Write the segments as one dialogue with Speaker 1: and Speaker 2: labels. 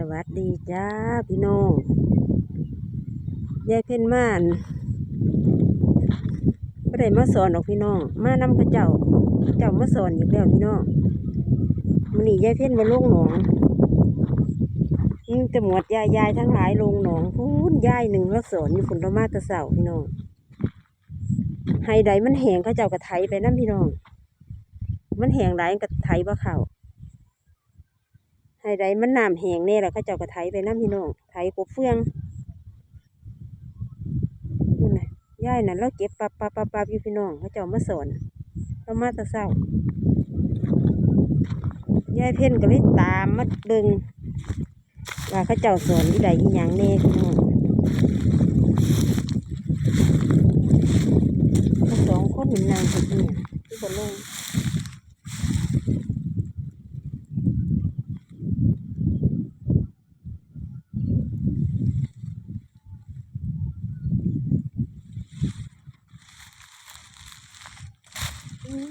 Speaker 1: สวัสดีจ้าพี่น้องยายเพ่นม่านก็ได้มาสอนออกพี่น้อง มานำพระเจ้าพระเจ้ามาสอนอีกแล้วพี่น้องมันนี่ยายเพ่นมาลงหนองอืมจะหมดยายยายทั้งหลายลงหนองพูนยายหนึ่งแล้วสอนอยู่ฝนละมาแตะเสาพี่น้องไฮใดมันแหงเขาเจ้ากระไถไปนั่นพี่น้อง มันแหงหลายกระไถบ่เข่า ไห้ใดมันน้ำแห้งแน่แล้วเขาเจ้าก็ไถไปน้ำพี่น้องไถกบเฟืองนู่นน่ะย่ายน่ะเราเก็บปับปับปับปับอยู่พี่น้องเขาเจ้ามาสอนเรามาตะเศร้ายายเพ่นก็เลยตามมาเบิงว่าเขาเจ้าสอนที่ใดอีหยังแน่พี่น้องสองคนหนี่งนางคนเนี่ยที่บนลง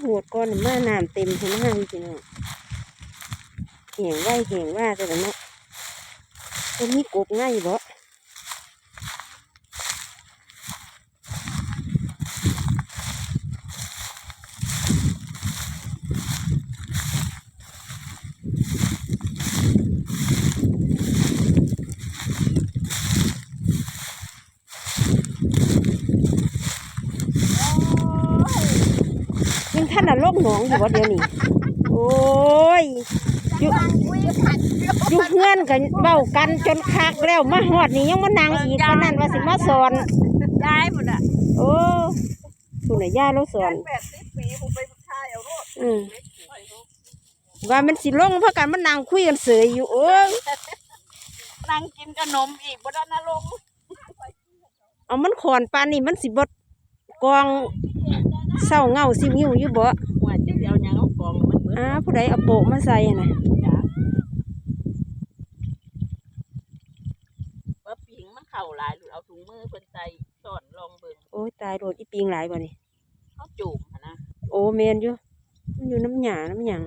Speaker 1: หัวก้อนมาน้ำเต็มทั้งห้างพี่น้องเหี่ยงไหวเหี่ยงว่าแต่ละเนาะจะมีกบง่ายบ่ยัง ท่านน่ะโลกหนองอยู่บ่เดี๋ยวนี้โอ้ยอยู่อยู่เพื่อนกันเบ้ากันจนคักแล้วมาหอดนี่ยังมานั่งอีกปานนั้นว่าสิมาสอน
Speaker 2: ได้หมดอะ
Speaker 1: โอ้คุณน่ะย่าเราสอน
Speaker 2: แปดสิบปีผมไปทายเอาโรด
Speaker 1: อืมว่ามันสิลงเพราะกันมันนั่งคุยกันเสยอยู่โอ้ย
Speaker 2: นั่งกินขนมอีกบ่ได้นะลง
Speaker 1: เอามันขอนปานนี่มันสิบดกอง เศร้าเงาสิวิวอยู่บ่
Speaker 2: หัวจะเดียวยังเอากองมันเบิด
Speaker 1: อ้าผู้ใดเอาโปะมาใส่น่ะ
Speaker 2: จ้ะว่าปิงมันเข่าหลายหรือเอาถุงมือเพิ่นใส่สอนลองเบิ่ง
Speaker 1: โอ้ยตายโดดอีปิงหลายบ่นี่
Speaker 2: เขาจูบหั้นนะ
Speaker 1: โอ้แมนอยู่มันอยู่น้ำหยาน้ำหยัง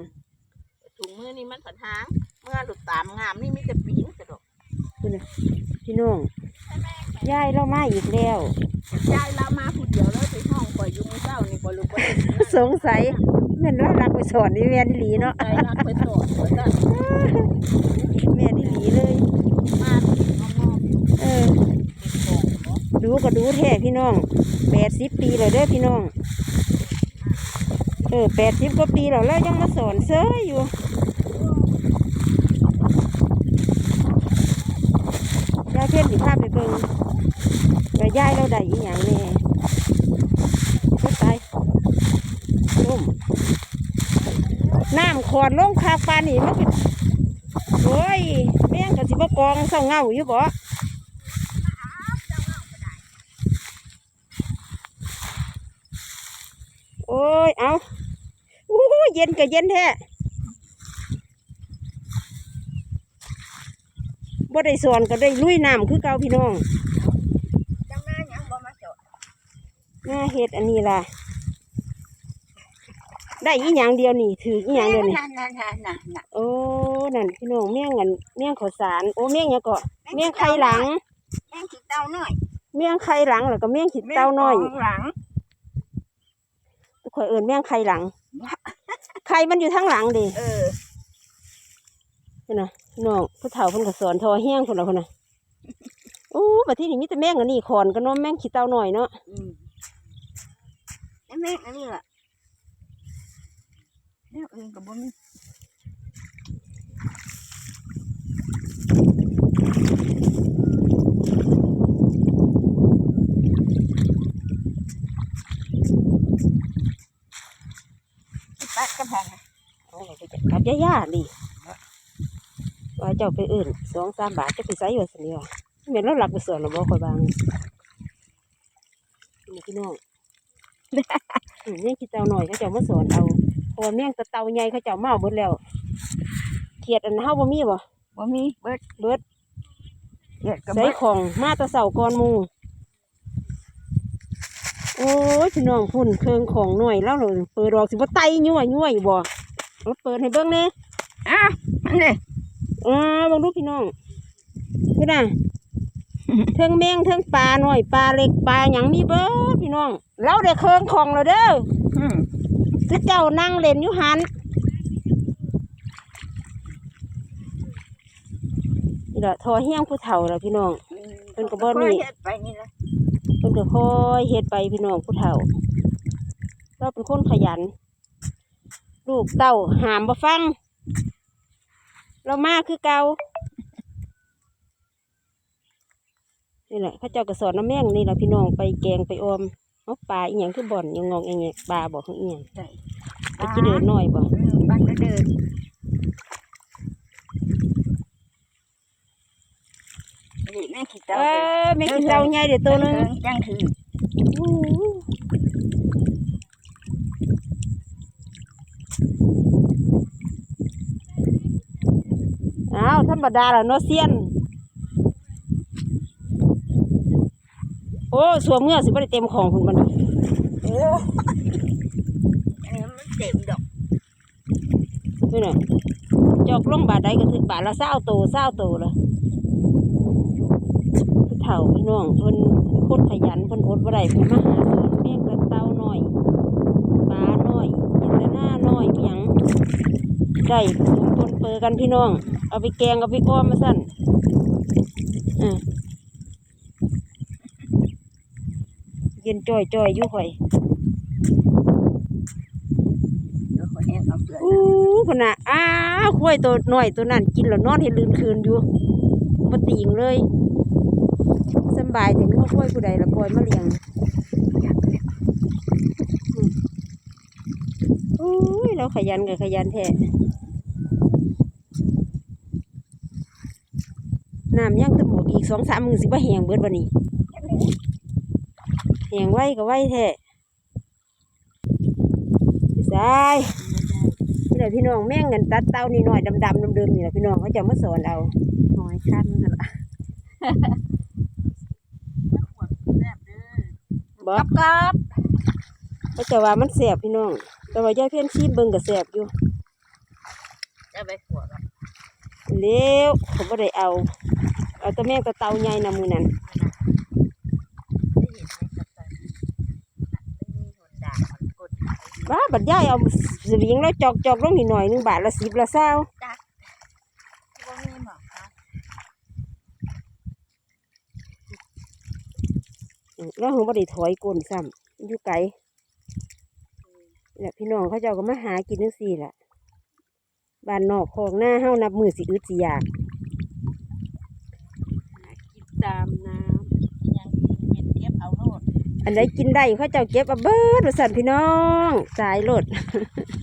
Speaker 2: ถุงมือนี่มันผันหาง เมื่อหลุดตามงามนี่มีแต่ปิงกระดก
Speaker 1: คุณน่ะพี่น้องยายเรามาอีกแล้ว
Speaker 2: ยายลามาผู้เดียวแล้วไปห้อง ปล่อยอยู่มื้อเช้านี่บ่รู้ว่า
Speaker 1: สงสัยแม่นเรารักไปสอนนี่แม่นอีหลีเนาะ
Speaker 2: ใจรักไปสอนว่าซั่น
Speaker 1: แม่นอีหลีเลย
Speaker 2: มาเอางอมอยู่
Speaker 1: เออ
Speaker 2: เป็นของเนาะ
Speaker 1: ดูก็ดูแท้พี่น้องแปดสิบปีแล้วเด้อพี่น้อง เออแปดสิบกว่าปีแล้วแล้วยังมาสอนเซ้ยอยู่ยายเพื่อนสิพาไปเบิ่งว่ายายเราได้อีหยังแน่ก็ตายลุ่ม น้ำขอดลงคาปานนี่มันก็โอ้ยแม่งก็สิบ่กองเศร้าเงาอยู่บ่โอ้ย เอาอู้หูเย็นก็เย็นแท้บ่ได้สอนก็ได้ลุยน้ำคือเก่าพี่น้อง
Speaker 2: จังหน้าหยังบ่มาจอด
Speaker 1: หน้าเฮ็ดอันนี้ล่ะ ได้อีหยังเดียวนี่ถืออีหยังเดียวนี่
Speaker 2: นั่นนั่นนั่นนั่นนั่น
Speaker 1: โอ้นั่นพี่น้องเมี่ยงกันเมี่ยงข้าวสารโอ้เมี่ยงหยังก็เมี่ยงไข่หลัง
Speaker 2: แม่งขี้เต้าน้อย
Speaker 1: เมี่ยงไข่หลังแล้วก็เมี่ยงขีดเต้าน้อย
Speaker 2: แม่งของหลัง
Speaker 1: ข่อยเอิ้นเมี่ยงไข่หลังไข่มันอยู่ทั้งหลังดิ
Speaker 2: เออ
Speaker 1: พุ่นน่ะพี่น้องผู้เฒ่าเพิ่นก็สอนทอเฮี้ยงพุ่นน่ะพุ่นน่ะโอ้บัดทีนี้มีแต่แม่งอันนี้ขอนก็น้อมแม่งขี้เต้าหน่อยเนาะ
Speaker 2: อืมไอ้แม่งอันนี้ล่ะ แล้วอื่นก็บ่มีสิปัดกับแพง
Speaker 1: เอาไปจัดกับย่าๆนี่ว่าเจ้าไปเอื่นสองสามบาทจะไปใส่อยู่สิเนี่ยวะแม่นเราหลักไปสอนเราบ่ค่อยบางนี่พี่น้องอืมแม่งขี้เต้าหน่อยเขาเจ้ามาสอนเอาเพ ราะว่าแม่งตะเต่าใหญ่เขาเจ้ามาเอาเบิดแล้วเขียดอันเฮาบ่มีบ่
Speaker 2: บ่มีเบิด
Speaker 1: เบิด
Speaker 2: เด็ดก็
Speaker 1: ใส่
Speaker 2: เบิด
Speaker 1: ของมาแตะเสาก่อนหมูโอ้ยพี่น้องพุ่นเครื่องของหน่อยแล้วเลยเปิดดอกสิบ่ไตยั่วยั่วอยู่บ่เอาเปิดให้เบิ่งแหน่
Speaker 2: อะมันนี่
Speaker 1: อ่าเบิ่งดูพี่น้อง
Speaker 2: อ
Speaker 1: พี่น่ะ เทิงแมงเทิงปลาหน่อยปลาเล็กปลาหยังมีเบิดพี่น้องเราได้เครื่องของแล้วเด้อ
Speaker 2: อืม
Speaker 1: คือเจ้านั่งเล่นอยู่หันนี่แหละทอเฮี้ยงผู้เฒ่าแล้วพี่น้องเพิ่นก็บ่มี
Speaker 2: เฮ็ดไปนี่แหละ
Speaker 1: เพิ่นก็ค่อยเฮ็ดไปพี่น้องผู้เฒ่า เราเป็นคนขยัน ลูกเต้าหามบ่ฟัง เรามาคือเก่านี่แหละเข้าเจ้าก็สอนน้ำแม่งนี่แหละพี่น้องไปแกงไปออม เอาปลาอีหยังคือบ่อนยังงอกอย่างเงี้ยปลาบอกของอีหยัง
Speaker 2: ใช่
Speaker 1: ไปกินเดินหน่อยบ่
Speaker 2: อืมบ้านก็เดินนี่แม่ขี้
Speaker 1: เอ
Speaker 2: เต้า
Speaker 1: อแม่กินเต้าใหญ่เดี๋ยวตัวหนึง
Speaker 2: จังถือ
Speaker 1: อู้หูอ้าวธรรมดาแล้วเนาะเซียน อ้สวมเมื่อสิบ่ได้เต็มของคุณมัน
Speaker 2: โอ้อันนี้มันเต็มดอก
Speaker 1: นี่น่ะจอกลงบาทใดก็ถึงบาทละเศร้าโตเศร้าโตละผู้เฒ่าพี่น้องเพิ่นคนขยันเพิ่นอดบ่ได้เพิ่นมาหาสอนแม่งแต่เต้าน้อยปลาน้อยเห็นแต่หน้าน้อยเพียงได้ผสมปนเปือกันพี่น้อง เอาไปแกงเอาไปอ้อมมาสั่นอะ ย็นจ่อยจ่อยๆอยู่ข่อย
Speaker 2: เดี๋ยวขอแห้งเอาเปลือก
Speaker 1: อู้พนน่ะอ้าวข้อยตัวหน่อยตัวนั้นกินแล้วนอนให้ลืนคืนอยู่มาติงเลยสำบายถึงว่าข้อยผู้ใดละปล่อยมาเลี้ยงอืมโอ้ยเราขยันกับขยันแท้น้ำยังแตะหมกอีกสองสามมือสิบ่าแหงเบิดวันนี้ แหงไว้ก็ไว้แท้พี่สายนี่แหละพี่น้องแม่งเงินตัดเต้านี่หน่อยดำๆเดิมๆนี่แหละพี่น้องเขาจะมาสอนเอา
Speaker 2: หอยคันนั่นล่ะ
Speaker 1: บอก
Speaker 2: กับกับ
Speaker 1: เขาจะว่ามันแสบพี่น้อง แต่ว่ายายเพี้ยนชีพเบิ่งก็แสบอยู่
Speaker 2: จะไปขัวกับ
Speaker 1: เลี้ยวเขาบ่ได้เอา เอาแต่แม่งแตะเตาใหญ่นะมือนั้น
Speaker 2: ได้เห็นไหมกับตันไม่มีหนด่างมันก
Speaker 1: บ้าบัดยายเอาสวิงแล้วจอกจอกลงนิดหน่อยหนึ่งบาทละสิบละเศร้า
Speaker 2: ว่มีหมอกครับ
Speaker 1: อืมแล้วเขาบ่ได้ถอยก้นซ้ำอยู่ไก่แหละพี่น้องเขาเจ้าก็มาหากินจังซี่แหละบ้านนอกของหน้าเฮานับมือสิอึดสิอยาก
Speaker 2: กินตามน้ำยังเป็นเก็บเอาโลด
Speaker 1: อันใดกินได้เขาเจ้าเก็บเอาเบิดว่าสั่นพี่น้องสายรถ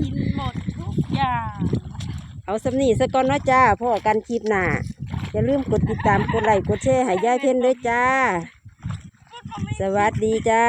Speaker 2: กินหมดทุกอย่าง
Speaker 1: เอาสำนีสะก่อนเนาะจ้าพ่อกันคลิปหน้าอย่าลืมกดติดตามกดไลค์กดแชร์ให้ยายเพ่นด้วยจ้า สวัสดีจ้า